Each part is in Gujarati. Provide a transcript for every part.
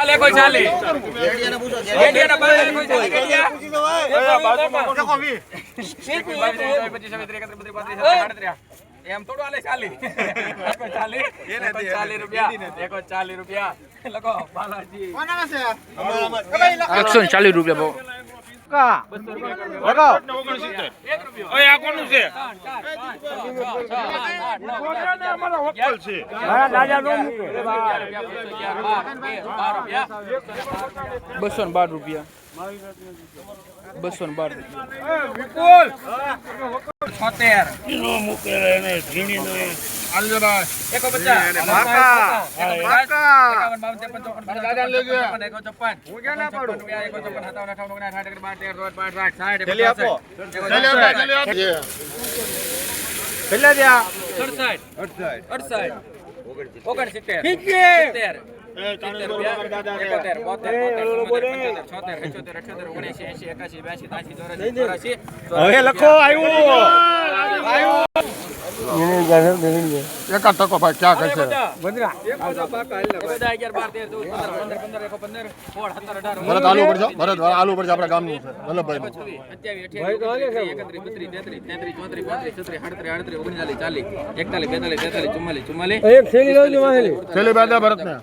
હાલે કોઈ ચાલે? ગેડિયાને બાય કોઈ ચાલે ગેડિયા? એમ થોડું હાલે ચાલી. એકો ચાલી. એકો ચાલી રૂપિયા. એકો ચાલી રૂપિયા. લખો બાલાજી. એકસો ને ચાલીસ રૂપિયા ભાવ. એક રૂપિયો ઓય આ કોનું છે? બસો ને બાર રૂપિયા. બસો ને બાર રૂપિયા. છોતેર. એકો પચાસ એકાવન બાવન ત્રેપન ચોપન પંચાવન છપ્પન એકો છપ્પન છપ્પન રૂપિયા એકો છપ્પન સત્તાવન અઠાવન ઓગણસાઠ સાઠ એકડ બાર તેર ચોદ પાંચ સાઠ સાઠ એકો સડસઠ અડસઠ. ઓગણસિત્તેર. સિત્તેર. હવે લખો આવ્યું. એકા ટકો ભાઈ ક્યાં કહેશે ભરત આલુ ઉપર જાઓ. ભરત આલુ ઉપર આપણે ગામનું છે. વલ્લભભાઈ બાદ ભરત ને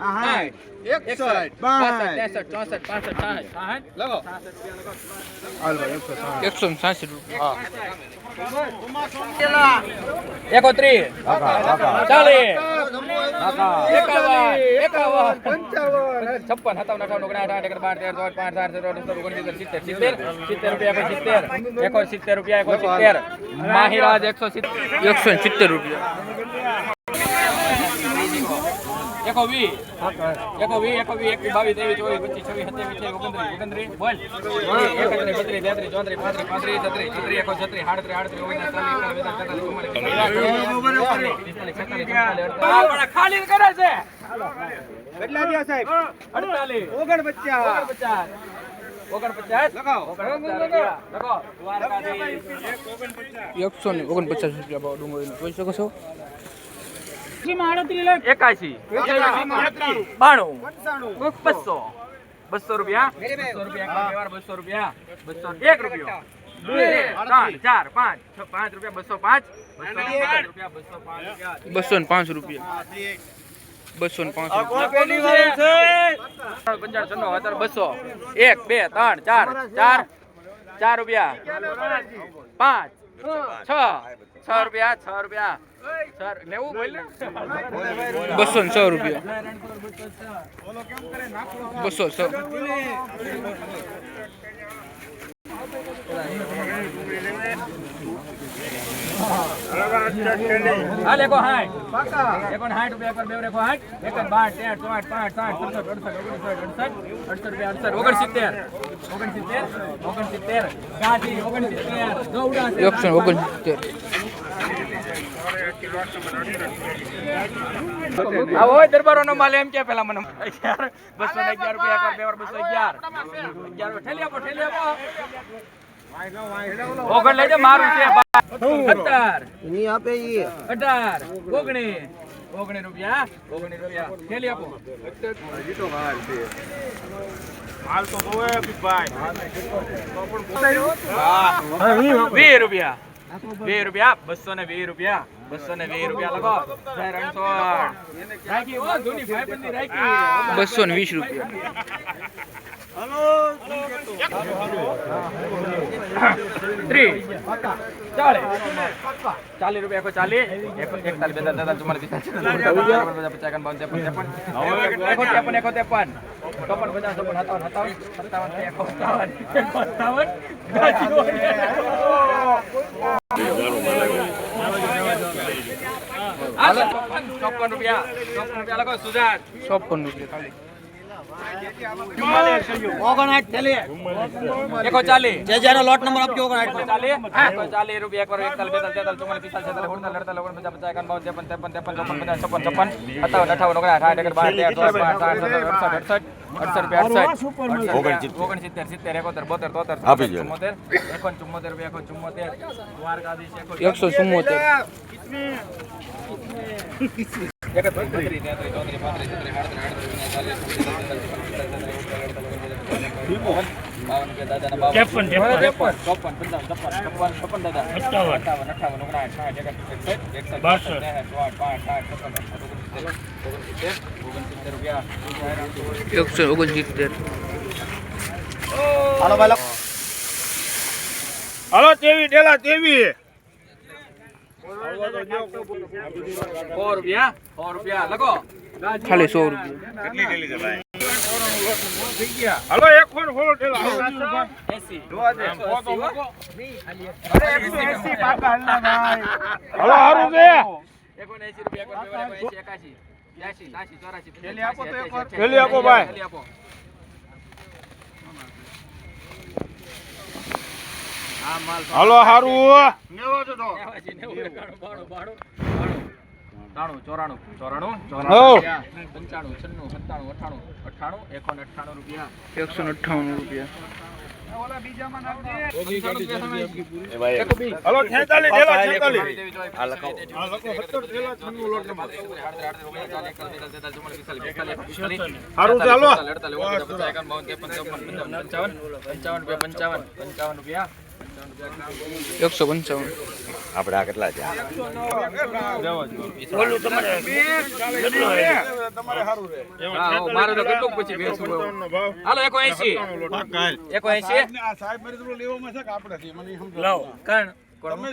હાલ ભાઈ એકસો સાસઠ રૂપિયા એકોત્રીસ ચાલીસ એકાવન એકાવન છપ્પન સત્તાવન અઠાવન ઓગણસાઠ આઠ બાર તેર ચોદ પાંચ સત્તર અઢાર ઓગણસિત્તેર સિત્તેર સિત્તેર સિત્તેર રૂપિયા. એકો સિત્તેર એકો સિત્તેર રૂપિયા એકસો સિત્તેર રૂપિયા એકો વી એકો વી એકો વી એક બાવીસ ત્રેવીસ ચોવીસ પચીસ છવ્વીસ સત્યાવીસ અઠ્યાવીસ ઓગણત્રીસ ઓગણત્રીસ. બોલ. એકત્રીસ બત્રીસ તેત્રીસ ચોત્રીસ પાંત્રીસ પાંત્રીસ છત્રીસ છત્રીસ એકો છત્રીસ આડત્રીસ આડત્રીસ ઓગણત્રીસ ત્રાલીસ એકતાલીસ બેતાલીસ તેતાલીસ ચુમ્માલીસ પિસ્તાલીસ ખાલી અડતાલીસ. ઓગણપચાસ. એકસો ને ઓગણપચાસ રૂપિયા ભાવ ડુંગળીનો. જોઈ શકો છો? એકાશી. બાણું. બસો. બસો રૂપિયા. બસો રૂપિયા એક બસો રૂપિયા. બસો એક રૂપિયો. બે ત્રણ ચાર પાંચ. પાંચ રૂપિયા બસો પાંચ. બસો પાંચ રૂપિયા બસો રૂપિયા. બસો ને પાંચ રૂપિયા. બસો ને પાંચ રૂપિયા. પંચાણું છન્નું બસો. એક બે ત્રણ ચાર. ચાર. ચાર રૂપિયા. પાંચ. છ. છ રૂપિયા છ રૂપિયા. છ લેવું બોલ ને. બસો ને છ રૂપિયા. બસો છ. હાલ એકો હાઠ. એકો હાઠ રૂપિયા પર બે એકો હાઠ. એક બાર તેર ચોઆઠ પાંચ સાઠ સડસઠ અડસઠ ઓગણસાઠ અડસઠ અડસઠ રૂપિયા અડસઠ ઓગણસિત્તેર. ઓગણસિત્તેર ઓગણસિત્તેર. ગાંધી ઓગણસિત્તેર. ગૌડા એકસો ને ઓગણસિત્તેર. આવો દરબારો માલ એમ કે પેલા મને બસો ને અગિયાર રૂપિયા કર વાર બસો અગિયાર. અગિયાર આપો, ઠેલી આપો. ઓગણ લઈ છે રૂપિયા. ઓગણીસ રૂપિયા. ઠેલી હાલ તો બહુ હે ભાઈ વીસ રૂપિયા. વીસ રૂપિયા. બસો ને વીસ રૂપિયા. બસો ને વીસ રૂપિયા ભાઈબંધી રાખી બસો ને વીસ રૂપિયા ચાલીસ રૂપિયા એકો ચાલીસ એકો એકતાલીસ બેતાલીસ તેતાલીસ ચુમ્માલીસ પચાસ પચાસ બાવન ત્રેપન ત્રેપન એકો ત્રેપન ચોપન પચાસ ચોપન સત્તાવન સત્તાવન સત્તાવન એકો સત્તાવન સત્તાવન ચોપન રૂપિયા. ચોપન રૂપિયા લખો સુજાત. ચોપન રૂપિયા લોટ નંબર આપજો ઓગણસાઠ અડસઠ અડસઠ અડસઠ ઓગણસિત્તેર સિત્તેર એકોતેર બોતેર તોતેર ચુમ્મોતેર એકોન ચુમ્મોતેર રૂપિયા એકો ચુમ્મોતેર દ્વારકાધીશ એકસો ચુમ્મોતેર ત્રેપન ત્રેપન ચોપન પંચાવન છપ્પન છપ્પન છપ્પન દાદા અઠાવન અઠાવન અઠાવન ઓગણસાઠ સાઠ એકસઠ એકસઠ બાસઠ ત્રેસઠ પાંચ સાઠ છપ્પન એકસો ઓગણસિત્તેર હાલો. તેવી ડેલા તેવી ખાલી સો રૂપિયા હલો એક ફોન ડેલા એસી હારું છે એકોણએંસી રૂપિયા એકાશી બ્યાસી ત્યાસી ચોરાસી થેલી આપો તો એકવાર. પંચ્યાસી, થેલી આપો ભાઈ. થેલી આપો આ માલ હાલો હારું નેવાસી, નેવું, બાણું, બાણું, બાણું. ત્રાણું, ચોરાણું, ચોરાણું. ચોરાણું રૂપિયા. પંચાણું, છન્નું, સત્તાણું, અઠ્ઠાણું, અઠ્ઠાણું, એકોણ અઠ્ઠાણું રૂપિયા. એકસો ને રૂપિયા પંચાવન પંચાવન હાલો આ કેટલા. એકસો પંચાવન મારે તો કેટલું પછી હાલો કાલ એસી આ સાહેબ મારી થોડું લેવામાં છે કે આપણે થી મને તમે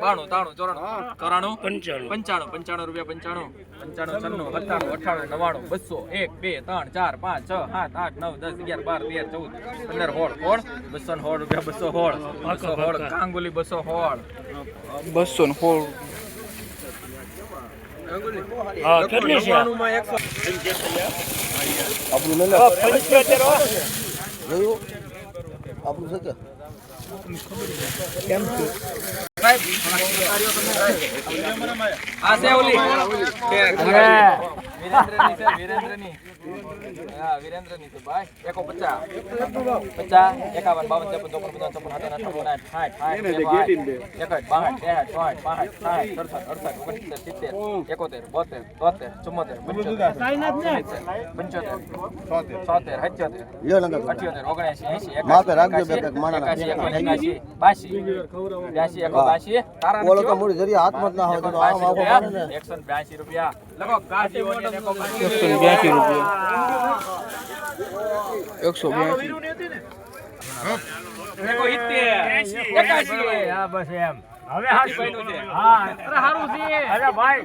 બાણું તાણું ચોરાણું. ચોરાણું પંચાણું. પંચાણું રૂપિયા પંચાણું. પંચાણું છન્નું સત્તાણું અઠ્ઠાણું નવાણું બસો એક બે ત્રણ ચાર પાંચ છ સાત આઠ નવ દસ અગિયાર બાર તેર ચૌદ પંદર હોળ હોળ બસો સોળ રૂપિયા બસો સોળ બસો હોળ બસો બસો ને આપણું છે? કે આ છે ઓલી વિરેન્દ્રની હા વિરેન્દ્રની છે ભાઈ. એકો પચાસ પચાસ એકાવન બાવન ત્રેપન ચોપન પચાસ ચોપન અઠાવન અઠાવન સાઠ સાઠ સાઠ બાસઠ ત્રેસઠ ચોસઠ પાંસઠ સાઠ સડસઠ અડસઠ ઓગણસિત્તેર સિત્તેર એકોતેર બોતેર તોતેર ચુમ્મોતેર પંચોતેર પંચોતેર છોતેર સત્યોતેર અઠ્યોતેર ઓગણએંસી એસી માણાના. એકાશી બાસી એકો બોલો તો મૂળ જરી હાથમાં ના હોય તો આમ આખો પાડે ને. 182 રૂપિયા. લખો કાશી ઓને ને 182 રૂપિયા. 182 દેખો હિત્તે હા બસ એમ. હવે હારું છે. હા. અત્યારે હારું છે. અરે ભાઈ.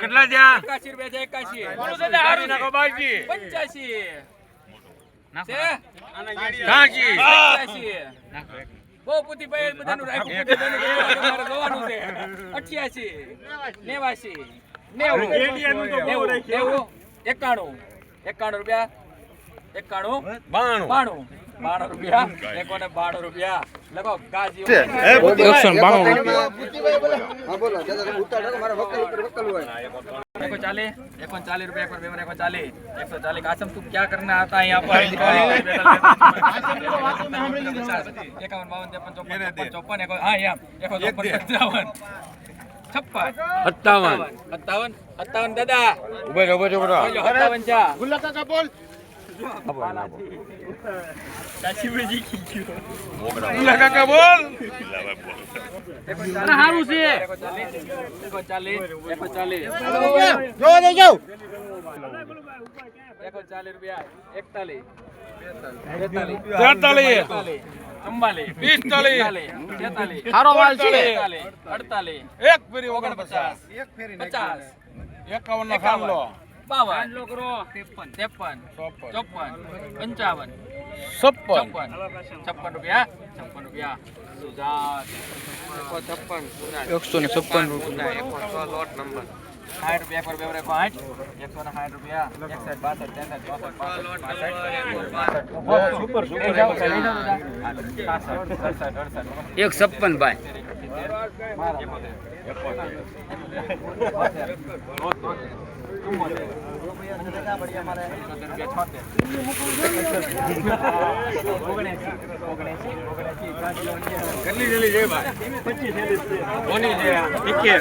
કેટલા છે 81 રૂપિયા છે 81 બોલો દાદા હારું નાખો બાજી 85 કાંજી નેવું. નેવું. એકાણું. એકાણું રૂપિયા. એકાણું. બાણું. બાણું. બાણો રૂપિયા. એકોને બાણો રૂપિયા. લખો કાજી એ પ્રોડક્શન બાણો હા બોલો દાદા ઉતાર મારા વકલ ઉપર વકલ હોય. એકો ચાલે એકો ચાલીસ રૂપિયા પર બેવન એકો ચાલીસ એકસો ચાલીસ કાસમ તું ક્યાં કરના હતા અહીંયા પર? બોલ. કાકા બોલ સારું છે જો દે જાવ એકતાલીસ તેતાલીસ ચુમ્માલીસ પિસ્તાલીસ તેતાલીસ સારો વાલ અડતાલીસ એક ફેરી ઓગણપચાસ એક ફેરી પચાસ. એકાવન નો ખાન લો બાવન. ત્રેપન. ચોપન ચોપન. પંચાવન. છપ્પન. છપ્પન રૂપિયા. છપ્પન રૂપિયા. સુજાત એકસો ને છપ્પન રૂપિયા. સાઠ રૂપિયા એક પર બે એકસો એકસો ને સાઠ રૂપિયા. એકસઠ બાસઠ ત્રેસઠ ચોસઠ પાસઠ સુપર સુપર એક છપ્પન ભાઈ. કેટલી જલ્દી જઈ ભાઈ? પચીસ છે?